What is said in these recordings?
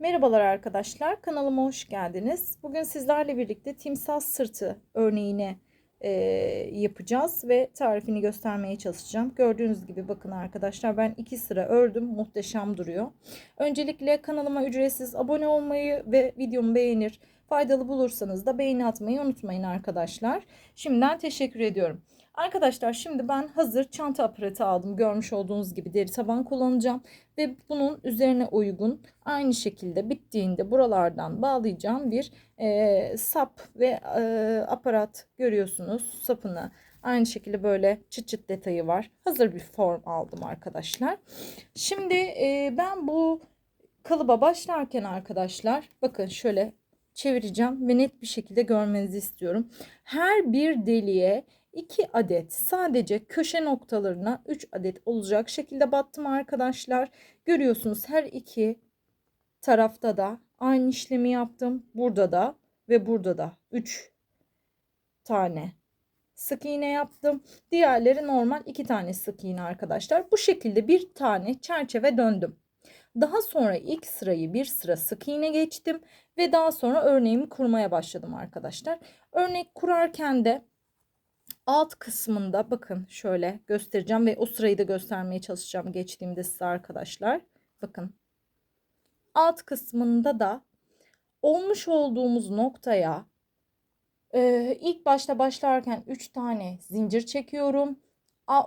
Merhabalar arkadaşlar, kanalıma hoş geldiniz. Bugün sizlerle birlikte timsah sırtı örneğini e, yapacağız ve tarifini göstermeye çalışacağım. Gördüğünüz gibi bakın arkadaşlar ben iki sıra ördüm, muhteşem duruyor. Öncelikle kanalıma ücretsiz abone olmayı ve videomu beğenir, faydalı bulursanız da beğeni atmayı unutmayın arkadaşlar. Şimdiden teşekkür ediyorum. Arkadaşlar şimdi ben hazır çanta aparatı aldım. Görmüş olduğunuz gibi deri taban kullanacağım. Ve bunun üzerine uygun aynı şekilde bittiğinde buralardan bağlayacağım bir e, sap ve e, aparat görüyorsunuz. Sapını aynı şekilde böyle çıt çıt detayı var. Hazır bir form aldım arkadaşlar. Şimdi e, ben bu kalıba başlarken arkadaşlar bakın şöyle çevireceğim ve net bir şekilde görmenizi istiyorum. Her bir deliğe 2 adet sadece köşe noktalarına 3 adet olacak şekilde battım arkadaşlar. Görüyorsunuz her iki tarafta da aynı işlemi yaptım. Burada da ve burada da 3 tane sık iğne yaptım. Diğerleri normal 2 tane sık iğne arkadaşlar. Bu şekilde bir tane çerçeve döndüm. Daha sonra ilk sırayı bir sıra sık iğne geçtim ve daha sonra örneğimi kurmaya başladım arkadaşlar. Örnek kurarken de alt kısmında bakın şöyle göstereceğim ve o sırayı da göstermeye çalışacağım geçtiğimde size arkadaşlar. Bakın alt kısmında da olmuş olduğumuz noktaya e, ilk başta başlarken 3 tane zincir çekiyorum.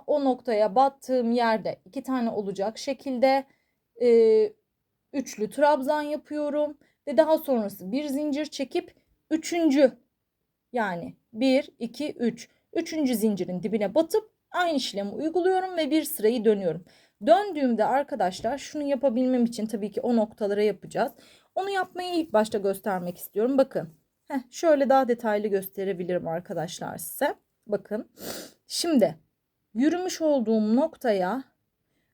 O noktaya battığım yerde 2 tane olacak şekilde e, üçlü trabzan yapıyorum ve daha sonrası bir zincir çekip üçüncü yani 1 2 3 Üçüncü zincirin dibine batıp aynı işlemi uyguluyorum ve bir sırayı dönüyorum. Döndüğümde arkadaşlar şunu yapabilmem için tabii ki o noktalara yapacağız. Onu yapmayı ilk başta göstermek istiyorum. Bakın heh, şöyle daha detaylı gösterebilirim arkadaşlar size. Bakın şimdi yürümüş olduğum noktaya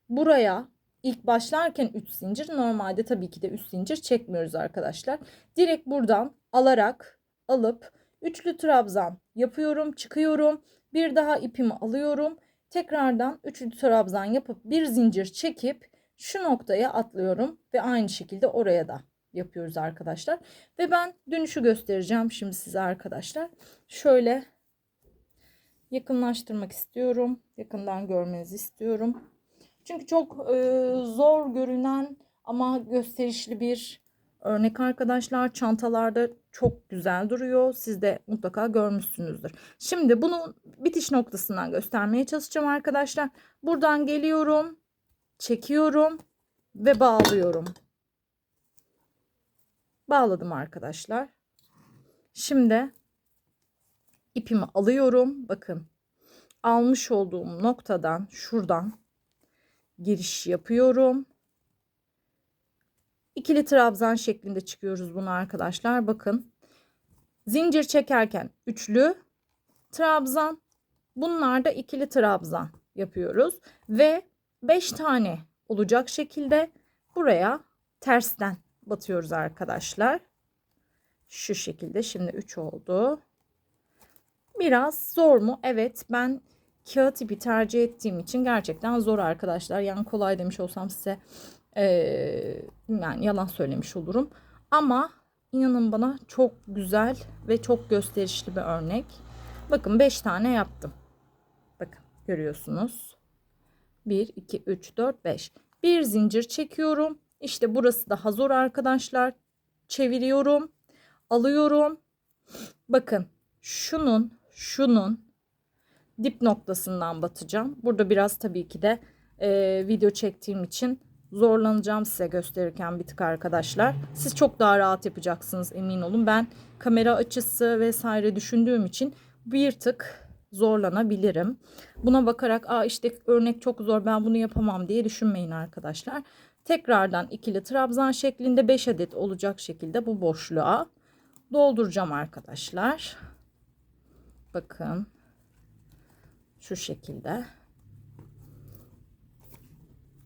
buraya ilk başlarken 3 zincir normalde tabii ki de 3 zincir çekmiyoruz arkadaşlar. Direkt buradan alarak alıp Üçlü trabzan yapıyorum, çıkıyorum. Bir daha ipimi alıyorum. Tekrardan üçlü trabzan yapıp bir zincir çekip şu noktaya atlıyorum ve aynı şekilde oraya da yapıyoruz arkadaşlar. Ve ben dönüşü göstereceğim şimdi size arkadaşlar. Şöyle yakınlaştırmak istiyorum. Yakından görmenizi istiyorum. Çünkü çok e, zor görünen ama gösterişli bir örnek arkadaşlar. Çantalarda çok güzel duruyor. Siz de mutlaka görmüşsünüzdür. Şimdi bunu bitiş noktasından göstermeye çalışacağım arkadaşlar. Buradan geliyorum. Çekiyorum ve bağlıyorum. Bağladım arkadaşlar. Şimdi ipimi alıyorum. Bakın almış olduğum noktadan şuradan giriş yapıyorum. İkili trabzan şeklinde çıkıyoruz bunu arkadaşlar. Bakın. Zincir çekerken üçlü trabzan. Bunlar da ikili trabzan yapıyoruz. Ve 5 tane olacak şekilde buraya tersten batıyoruz arkadaşlar. Şu şekilde şimdi 3 oldu. Biraz zor mu? Evet ben kağıt ipi tercih ettiğim için gerçekten zor arkadaşlar. Yani kolay demiş olsam size ee, yani yalan söylemiş olurum. Ama inanın bana çok güzel ve çok gösterişli bir örnek. Bakın 5 tane yaptım. Bakın görüyorsunuz. 1, 2, 3, 4, 5. Bir zincir çekiyorum. İşte burası daha zor arkadaşlar. Çeviriyorum. Alıyorum. Bakın şunun şunun dip noktasından batacağım. Burada biraz tabii ki de e, video çektiğim için zorlanacağım size gösterirken bir tık arkadaşlar. Siz çok daha rahat yapacaksınız emin olun. Ben kamera açısı vesaire düşündüğüm için bir tık zorlanabilirim. Buna bakarak Aa işte örnek çok zor ben bunu yapamam diye düşünmeyin arkadaşlar. Tekrardan ikili trabzan şeklinde 5 adet olacak şekilde bu boşluğa dolduracağım arkadaşlar. Bakın şu şekilde.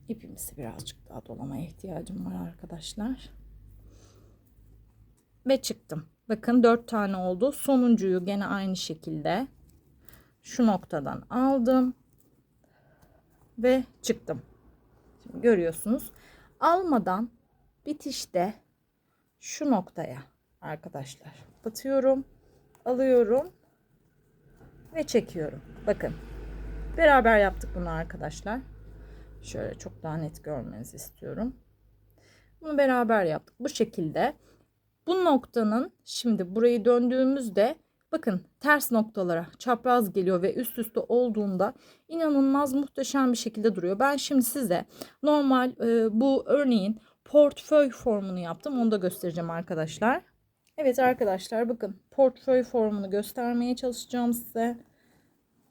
İpimizi birazcık daha dolamaya ihtiyacım var arkadaşlar. Ve çıktım. Bakın 4 tane oldu. Sonuncuyu gene aynı şekilde şu noktadan aldım. Ve çıktım. Şimdi görüyorsunuz. Almadan bitişte şu noktaya arkadaşlar batıyorum alıyorum ve çekiyorum bakın beraber yaptık bunu arkadaşlar şöyle çok daha net görmenizi istiyorum bunu beraber yaptık bu şekilde bu noktanın şimdi burayı döndüğümüzde bakın ters noktalara çapraz geliyor ve üst üste olduğunda inanılmaz muhteşem bir şekilde duruyor. Ben şimdi size normal e, bu örneğin portföy formunu yaptım. Onu da göstereceğim arkadaşlar. Evet arkadaşlar bakın portföy formunu göstermeye çalışacağım size.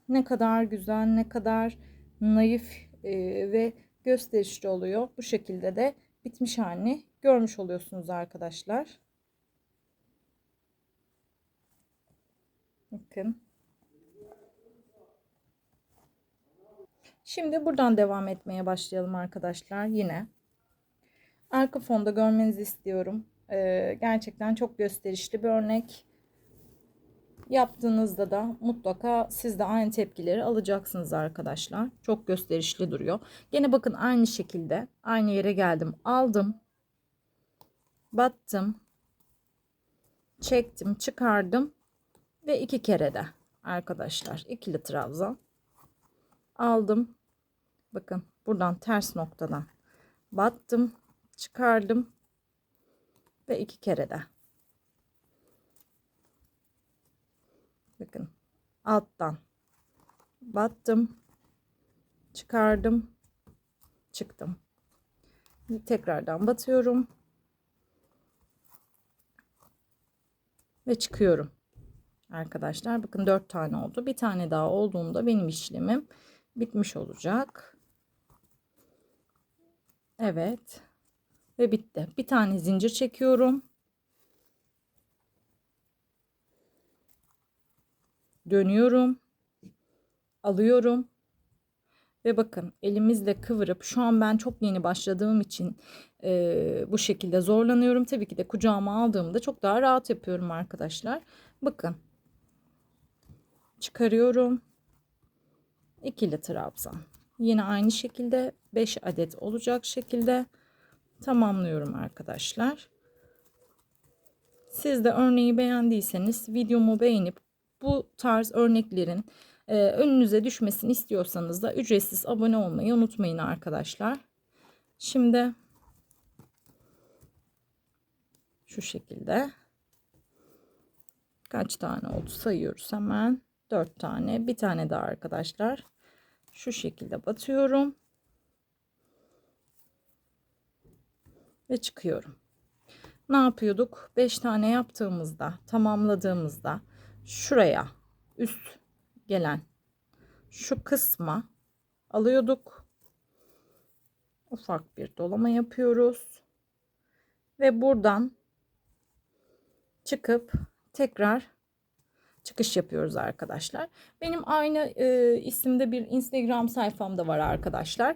Ne kadar güzel, ne kadar naif e, ve gösterişli oluyor. Bu şekilde de bitmiş halini görmüş oluyorsunuz arkadaşlar. Bakın. Şimdi buradan devam etmeye başlayalım arkadaşlar. Yine arka fonda görmenizi istiyorum. Ee, gerçekten çok gösterişli bir örnek. Yaptığınızda da mutlaka siz de aynı tepkileri alacaksınız arkadaşlar. Çok gösterişli duruyor. Gene bakın aynı şekilde aynı yere geldim. Aldım. Battım. Çektim, çıkardım ve iki kere de arkadaşlar ikili trabzan aldım. Bakın buradan ters noktadan battım, çıkardım ve iki kere de. Bakın alttan battım, çıkardım, çıktım. Tekrardan batıyorum ve çıkıyorum. Arkadaşlar bakın 4 tane oldu. Bir tane daha olduğunda benim işlemim bitmiş olacak. Evet. Ve bitti. Bir tane zincir çekiyorum. Dönüyorum. Alıyorum. Ve bakın elimizle kıvırıp şu an ben çok yeni başladığım için e, bu şekilde zorlanıyorum. Tabii ki de kucağıma aldığımda çok daha rahat yapıyorum arkadaşlar. Bakın çıkarıyorum. İkili trabzan. Yine aynı şekilde 5 adet olacak şekilde tamamlıyorum arkadaşlar. Siz de örneği beğendiyseniz videomu beğenip bu tarz örneklerin e, önünüze düşmesini istiyorsanız da ücretsiz abone olmayı unutmayın arkadaşlar. Şimdi şu şekilde kaç tane oldu sayıyoruz hemen. 4 tane bir tane daha arkadaşlar şu şekilde batıyorum ve çıkıyorum ne yapıyorduk 5 tane yaptığımızda tamamladığımızda şuraya üst gelen şu kısma alıyorduk ufak bir dolama yapıyoruz ve buradan çıkıp tekrar çıkış yapıyoruz arkadaşlar. Benim aynı e, isimde bir Instagram sayfam da var arkadaşlar.